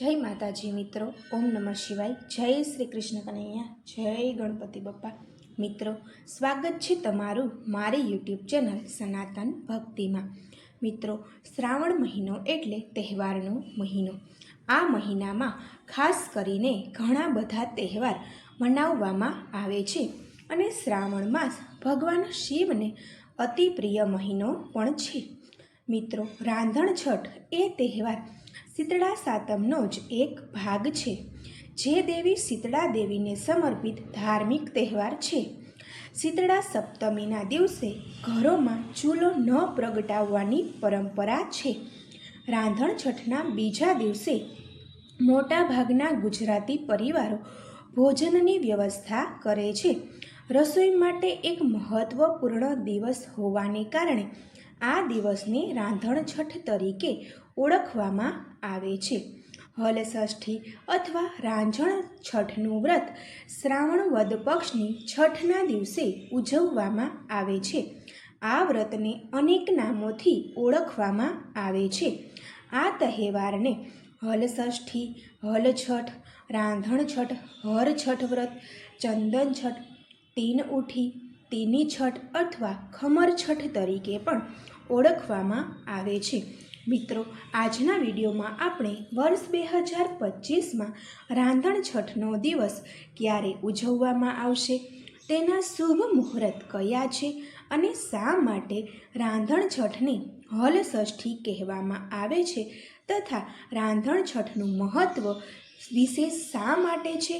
જય માતાજી મિત્રો, ઓમ નમઃ શિવાય. જય શ્રી કૃષ્ણ કનૈયા, જય ગણપતિ બપ્પા. મિત્રો, સ્વાગત છે તમારું મારી યુટ્યુબ ચેનલ સનાતન ભક્તિમાં. મિત્રો, શ્રાવણ મહિનો એટલે તહેવારનો મહિનો. આ મહિનામાં ખાસ કરીને ઘણા બધા તહેવાર મનાવવામાં આવે છે અને શ્રાવણ માસ ભગવાન શિવને અતિ પ્રિય મહિનો પણ છે. મિત્રો, રાંધણ છઠ એ તહેવાર શીતળા સાતમનો જ એક ભાગ છે, જે દેવી શીતળા દેવીને સમર્પિત ધાર્મિક તહેવાર છે. શીતળા સપ્તમીના દિવસે ઘરોમાં ચૂલો ન પ્રગટાવવાની પરંપરા છે. રાંધણ છઠના બીજા દિવસે મોટાભાગના ગુજરાતી પરિવારો ભોજનની વ્યવસ્થા કરે છે. રસોઈ માટે એક મહત્વપૂર્ણ દિવસ હોવાને કારણે આ દિવસને રાંધણ છઠ તરીકે ઓળખવામાં આવે છે. હલષષ્ઠી અથવા રાંઝણ છઠનું વ્રત શ્રાવણ વદ પક્ષની છઠના દિવસે ઉજવવામાં આવે છે. આ વ્રતને અનેક નામોથી ઓળખવામાં આવે છે. આ તહેવારને હલષષ્ઠી હલછઠ, રાંધણ છઠ, હર છઠ વ્રત, ચંદન છઠ, તીન ઉઠી, તીની છઠ અથવા ખમર છઠ તરીકે પણ ઓળખવામાં આવે છે. મિત્રો, આજના વિડીયોમાં આપણે વર્ષ બે હજાર પચીસમાં રાંધણ છઠનો દિવસ ક્યારે ઉજવવામાં આવશે, તેના શુભ મુહૂર્ત કયા છે અને શા માટે રાંધણ છઠને હલષષ્ઠી કહેવામાં આવે છે તથા રાંધણ છઠનું મહત્ત્વ વિશેષ શા માટે છે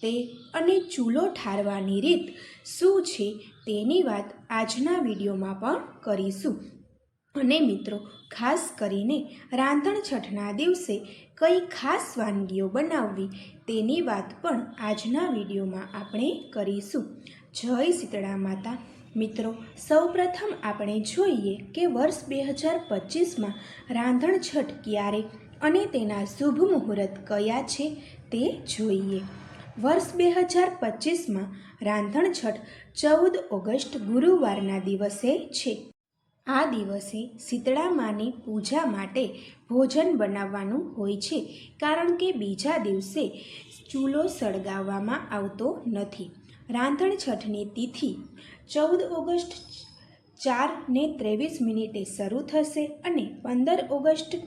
તે અને ચૂલો ઠારવાની રીત શું છે તેની વાત આજના વિડીયોમાં પણ કરીશું. અને મિત્રો, ખાસ કરીને રાંધણ છઠના દિવસે કઈ ખાસ વાનગીઓ બનાવવી તેની વાત પણ આજના વિડીયોમાં આપણે કરીશું. જય શીતળા માતા. મિત્રો, સૌપ્રથમ આપણે જોઈએ કે વર્ષ બે હજાર પચીસમાં રાંધણ છઠ ક્યારે અને તેના શુભ મુહૂર્ત કયા છે તે જોઈએ. વર્ષ બે હજાર પચીસમાં રાંધણ છઠ ચૌદ ઓગસ્ટ ગુરુવારના દિવસે છે. આ દિવસે શીતળા માની પૂજા માટે ભોજન બનાવવાનું હોય છે, કારણ કે બીજા દિવસે ચૂલો સળગાવવામાં આવતો નથી. રાંધણ છઠની તિથિ ચૌદ ઓગસ્ટ ચાર ને ત્રેવીસ મિનિટે શરૂ થશે અને પંદર ઓગસ્ટ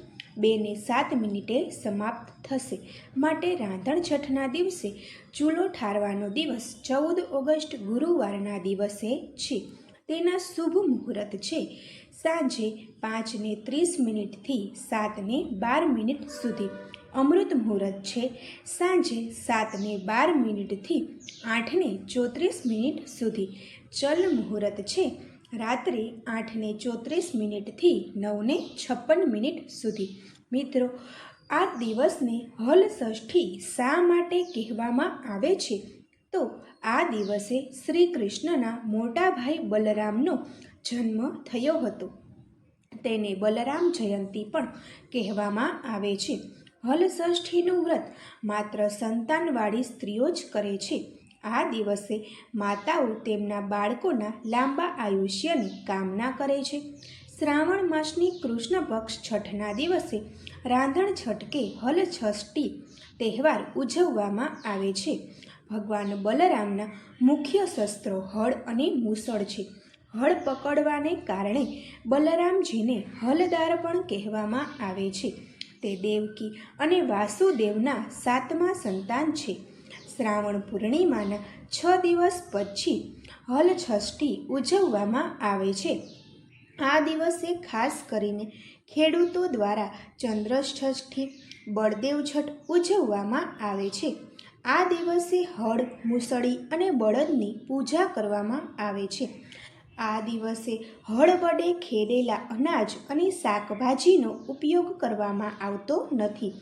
બે ને સાત મિનિટે સમાપ્ત થશે. માટે રાંધણ છઠના દિવસે ચૂલો ઠારવાનો દિવસ ચૌદ ઓગસ્ટ ગુરુવારના દિવસે છે. તેના શુભ મુહૂર્ત છે. સાંજે પાંચને ત્રીસ મિનિટથી સાતને બાર મિનિટ સુધી અમૃત મુહૂર્ત છે. સાંજે સાતને બાર મિનિટથી આઠને ચોત્રીસ મિનિટ સુધી ચલ મુહૂર્ત છે. રાત્રે આઠને ચોત્રીસ મિનિટથી નવને છપ્પન મિનિટ સુધી. મિત્રો, આ દિવસને હલષષ્ઠી શા માટે કહેવામાં આવે છે? તો આ દિવસે શ્રી કૃષ્ણના મોટા ભાઈ બલરામનો જન્મ થયો હતો. તેને બલરામ જયંતી પણ કહેવામાં આવે છે. હલષષ્ઠીનું વ્રત માત્ર સંતાનવાળી સ્ત્રીઓ જ કરે છે. આ દિવસે માતાઓ તેમના બાળકોના લાંબા આયુષ્યની કામના કરે છે. શ્રાવણ માસની કૃષ્ણ પક્ષ છઠના દિવસે રાંધણ છઠ કે હલછષ્ઠી તહેવાર ઉજવવામાં આવે છે. ભગવાન બલરામના મુખ્ય શસ્ત્રો હળ અને મુસળ છે. હળ પકડવાને કારણે બલરામજીને હલદાર પણ કહેવામાં આવે છે. તે દેવકી અને વાસુદેવના સાતમા સંતાન છે. શ્રાવણ પૂર્ણિમાના છ દિવસ પછી હલછષ્ઠી ઉજવવામાં આવે છે. આ દિવસે ખાસ કરીને ખેડૂતો દ્વારા ચંદ્રષષ્ઠી, બળદેવ છઠ ઉજવવામાં આવે છે. આ દિવસે હળ, મુસળી અને બળદની પૂજા કરવામાં આવે છે. આ દિવસે હળ વડે ખેડેલા અનાજ અને શાકભાજીનો ઉપયોગ કરવામાં આવતો નથી.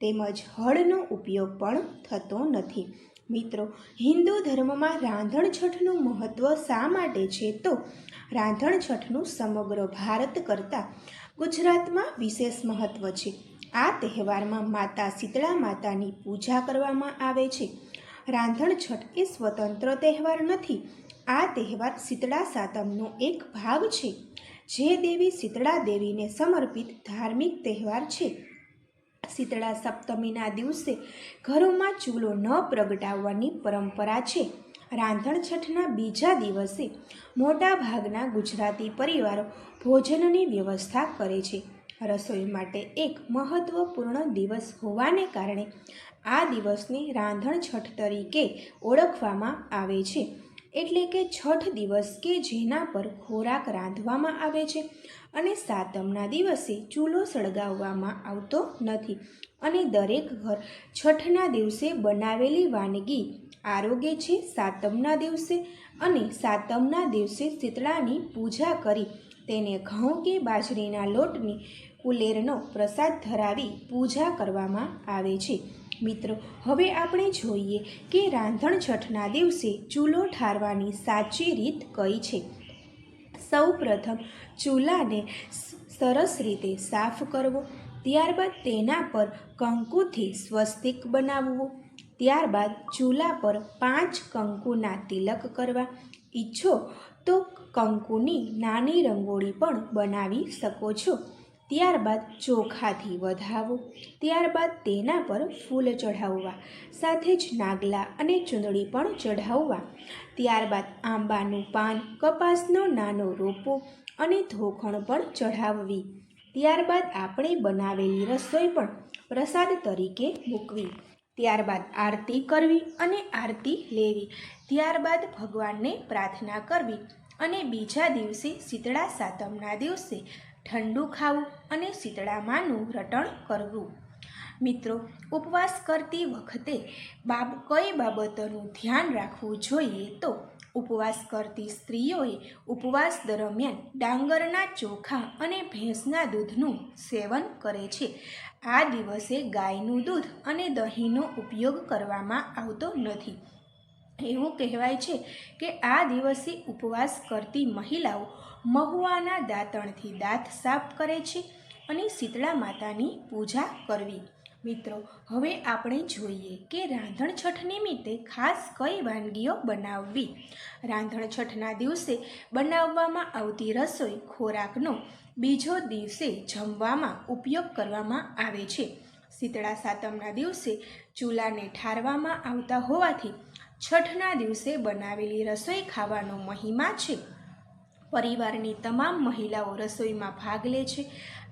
તેમજ હળનો ઉપયોગ પણ થતો નથી. મિત્રો, હિન્દુ ધર્મમાં રાંધણ છઠનું મહત્ત્વ શા માટે છે તો? રાંધણ છઠનું સમગ્ર ભારત કરતાં ગુજરાતમાં વિશેષ મહત્ત્વ છે. આ તહેવારમાં માતા શીતળા માતાની પૂજા કરવામાં આવે છે. રાંધણ છઠ એ સ્વતંત્ર તહેવાર નથી. આ તહેવાર શીતળા સાતમનો એક ભાગ છે. જે દેવી શીતળા દેવીને સમર્પિત ધાર્મિક તહેવાર છે. શીતળા સપ્તમીના દિવસે ઘરોમાં ચૂલો ન પ્રગટાવવાની પરંપરા છે. રાંધણ છઠના બીજા દિવસે મોટા ભાગના ગુજરાતી પરિવારો ભોજનની વ્યવસ્થા કરે છે. રસોઈ માટે એક મહત્વપૂર્ણ દિવસ હોવાને કારણે આ દિવસને રાંધણ છઠ તરીકે ઓળખવામાં આવે છે. એટલે કે છઠ દિવસ કે જેના પર ખોરાક રાંધવામાં આવે છે અને સાતમના દિવસે ચૂલો સળગાવવામાં આવતો નથી અને દરેક ઘર છઠના દિવસે બનાવેલી વાનગી આરોગ્ય છે સાતમના દિવસે અને સાતમના દિવસે શીતળાની પૂજા કરી તેને ઘઉં કે બાજરીના લોટની કુલેરનો પ્રસાદ ધરાવી પૂજા કરવામાં આવે છે. મિત્રો, હવે આપણે જોઈએ કે રાંધણ છઠના દિવસે ચૂલો ઠારવાની સાચી રીત કઈ છે. સૌ પ્રથમ ચૂલાને સરસ રીતે સાફ કરવો, ત્યારબાદ તેના પર કંકુથી સ્વસ્તિક બનાવવું, ત્યારબાદ ચૂલા પર પાંચ કંકુના તિલક કરવા. ઈચ્છો તો કંકુની નાની રંગોળી પણ બનાવી શકો છો. ત્યારબાદ ચોખાથી વધાવો, ત્યારબાદ તેના પર ફૂલ ચઢાવવા, સાથે જ નાગલા અને ચૂંદડી પણ ચઢાવવા, ત્યારબાદ આંબાનું પાન, કપાસનો નાનો રોપો અને ધોખણ પણ ચઢાવવી. ત્યારબાદ આપણે બનાવેલી રસોઈ પણ પ્રસાદ તરીકે મૂકવી. ત્યારબાદ આરતી કરવી અને આરતી લેવી. ત્યારબાદ ભગવાનને પ્રાર્થના કરવી. અને બીજા દિવસે શીતળા સાતમના દિવસે ઠંડુ ખાવું અને શીતળામાનું રટણ કરવું. મિત્રો, ઉપવાસ કરતી વખતે બાબ, કઈ બાબતોનું ધ્યાન રાખવું જોઈએ તો ઉપવાસ કરતી સ્ત્રીઓએ ઉપવાસ દરમિયાન ડાંગરના ચોખા અને ભેંસના દૂધનું સેવન કરે છે. આ દિવસે ગાયનું દૂધ અને દહીંનો ઉપયોગ કરવામાં આવતો નથી. એવું કહેવાય છે કે આ દિવસે ઉપવાસ કરતી મહિલાઓ મહુવાના દાંતણથી દાંત સાફ કરે છે અને શીતળા માતાની પૂજા કરવી. મિત્રો, હવે આપણે જોઈએ કે રાંધણ છઠ નિમિત્તે ખાસ કઈ વાનગીઓ બનાવવી? રાંધણ છઠના દિવસે બનાવવામાં આવતી રસોઈ ખોરાકનો બીજો દિવસે જમવામાં ઉપયોગ કરવામાં આવે છે. શીતળા સાતમના દિવસે ચૂલાને ઠારવામાં આવતા હોવાથી છઠના દિવસે બનાવેલી રસોઈ ખાવાનો મહિમા છે. પરિવારની તમામ મહિલાઓ રસોઈમાં ભાગ લે છે.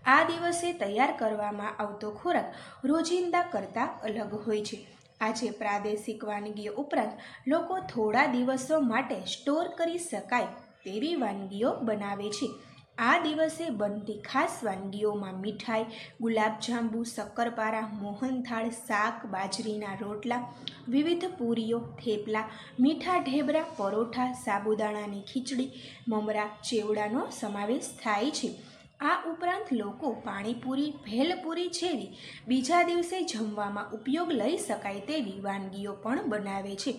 આ દિવસે તૈયાર કરવામાં આવતો ખોરાક રોજિંદા કરતાં અલગ હોય છે. આજે પ્રાદેશિક વાનગીઓ ઉપરાંત લોકો થોડા દિવસો માટે સ્ટોર કરી શકાય તેવી વાનગીઓ બનાવે છે. આ દિવસે બનતી ખાસ વાનગીઓમાં મીઠાઈ, ગુલાબજાંબુ, શક્કરપારા, મોહનથાળ, શાક, બાજરીના રોટલા, વિવિધ પૂરીઓ, થેપલા, મીઠા ઢેબરા, પરોઠા, સાબુદાણાની ખીચડી, મમરા ચેવડાનો સમાવેશ થાય છે. આ ઉપરાંત લોકો પાણીપુરી, ભેલપુરી જેવી બીજા દિવસે જમવામાં ઉપયોગ લઈ શકાય તેવી વાનગીઓ પણ બનાવે છે.